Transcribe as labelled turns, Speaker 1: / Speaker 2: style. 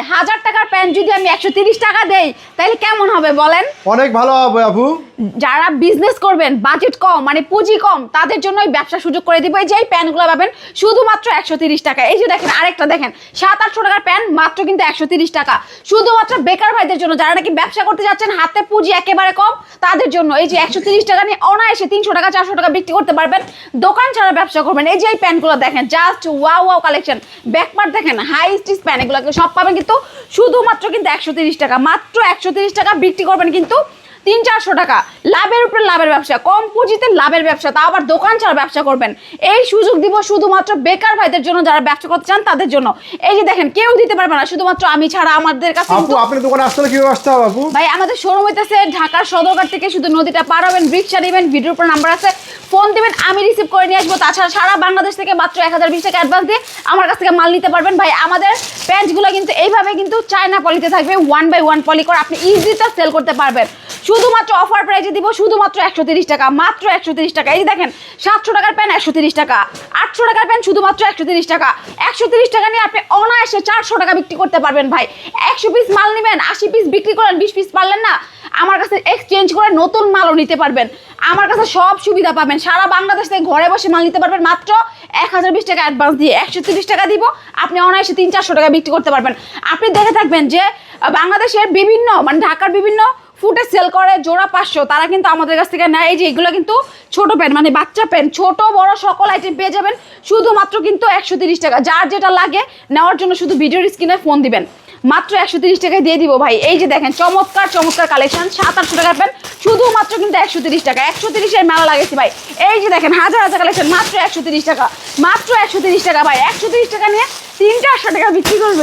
Speaker 1: হাজার টাকার প্যান্ট যদি আমি একশো টাকা দেই, তাহলে কেমন হবে বলেন?
Speaker 2: অনেক ভালো হবে আপু।
Speaker 1: যারা বিজনেস করবেন বাজেট কম মানে পুঁজি কম, তাদের জন্য এই ব্যবসা সুযোগ করে দিব। এই যে এই প্যানগুলো পাবেন শুধুমাত্র একশো তিরিশ টাকা এই যে দেখেন, আরেকটা দেখেন, সাত আটশো টাকার প্যান, মাত্র কিন্তু একশো তিরিশ টাকা। শুধুমাত্র বেকার ভাইদের জন্য, যারা নাকি ব্যবসা করতে যাচ্ছেন, হাতে পুঁজি একেবারে কম, তাদের জন্য এই যে একশো তিরিশ টাকা নিয়ে অনায়াসে তিনশো টাকা, চারশো টাকা বিক্রি করতে পারবেন। দোকান ছাড়া ব্যবসা করবেন। এই যে এই প্যান্টগুলো দেখেন just wow wow collection back part দেখেন হাই স্টিচ প্যান, এগুলো সব পাবেন কিন্তু শুধুমাত্র কিন্তু একশো তিরিশ টাকা, মাত্র একশো তিরিশ টাকা বিক্রি করবেন কিন্তু তিন চারশো টাকা। লাভের উপরে লাভের ব্যবসা কম পুঁজিতে লাভের ব্যবসা তা আবার দোকান ছাড়া ব্যবসা করবেন। এই সুযোগ দিব শুধুমাত্র বেকার ভাইদের জন্য যারা ব্যবসা করতে চান তাদের জন্য। এই যে দেখেন কেউ দিতে পারবে না শুধুমাত্র আমি ছাড়া আমাদের কাছে
Speaker 2: আপু আপনার দোকানে আসতে হলে কীভাবে আসতে হবে আপু?
Speaker 1: ভাই আমাদের শোরুম হইতেছে ঢাকার সদরঘাট থেকে শুধু নদীটা পার হবেন রিক্সা নেবেন ভিডিওর উপর নাম্বার আছে। ফোন দিবেন আমি রিসিভ করে নিয়ে আসব। তাছাড়া সারা বাংলাদেশ থেকে মাত্র এক হাজার বিশ টাকা অ্যাডভান্স দিয়ে আমার কাছ থেকে মাল নিতে পারবেন। ভাই আমাদের প্যান্টগুলো কিন্তু এইভাবে কিন্তু চায়না পলিতে থাকবে ওয়ান বাই ওয়ান পলি করে আপনি ইজিতে সেল করতে পারবেন। শুধুমাত্র অফার প্রাইজে দিব শুধুমাত্র একশো তিরিশ টাকা, মাত্র একশো তিরিশ টাকা। এই যে দেখেন, সাতশো টাকার প্যান্ট একশো তিরিশ টাকা। আটশো টাকার প্যান্ট শুধুমাত্র একশো তিরিশ টাকা। একশো তিরিশ টাকা নিয়ে আপনি অনায়াসে চারশো টাকা বিক্রি করতে পারবেন ভাই। একশো পিস মাল নেবেন, আশি পিস বিক্রি করেন, বিশ পিস পারলেন না, আমার কাছে এক্সচেঞ্জ করে নতুন মালও নিতে পারবেন। আমার কাছে সব সুবিধা পাবেন। সারা বাংলাদেশ থেকে ঘরে বসে মাল নিতে পারবেন, মাত্র এক হাজার বিশ টাকা অ্যাডভান্স দিয়ে একশো তিরিশ টাকা দিব। আপনি অনায়াসে তিন চারশো টাকা বিক্রি করতে পারবেন। আপনি দেখে থাকবেন যে বাংলাদেশের বিভিন্ন মানে ঢাকার বিভিন্ন ফুটে সেল করে জোড়া পাঁচশো, তারা কিন্তু আমাদের কাছ থেকে নেয়। এই যে এগুলো কিন্তু ছোট প্যান্ট মানে বাচ্চা প্যান্ট ছোট, বড় সকল আইটেম পেয়ে যাবেন। শুধুমাত্র কিন্তু একশো তিরিশ টাকা। যার যেটা লাগে নেওয়ার জন্য শুধু ভিডিওর স্ক্রিনে ফোন দিবেন। মাত্র একশো তিরিশ টাকায় দিয়ে দিব ভাই। এই যে দেখেন, চমৎকার চমৎকার কালেকশন সাত, আটশো টাকার প্যান্ট শুধুমাত্র কিন্তু একশো তিরিশ টাকা। একশো তিরিশের মেলা লাগেছে ভাই। এই যে দেখেন, হাজার হাজার কালেকশন মাত্র একশো তিরিশ টাকা। মাত্র একশো তিরিশ টাকা ভাই। একশো তিরিশ টাকা নিয়ে তিন চারশো টাকা বিক্রি করবে।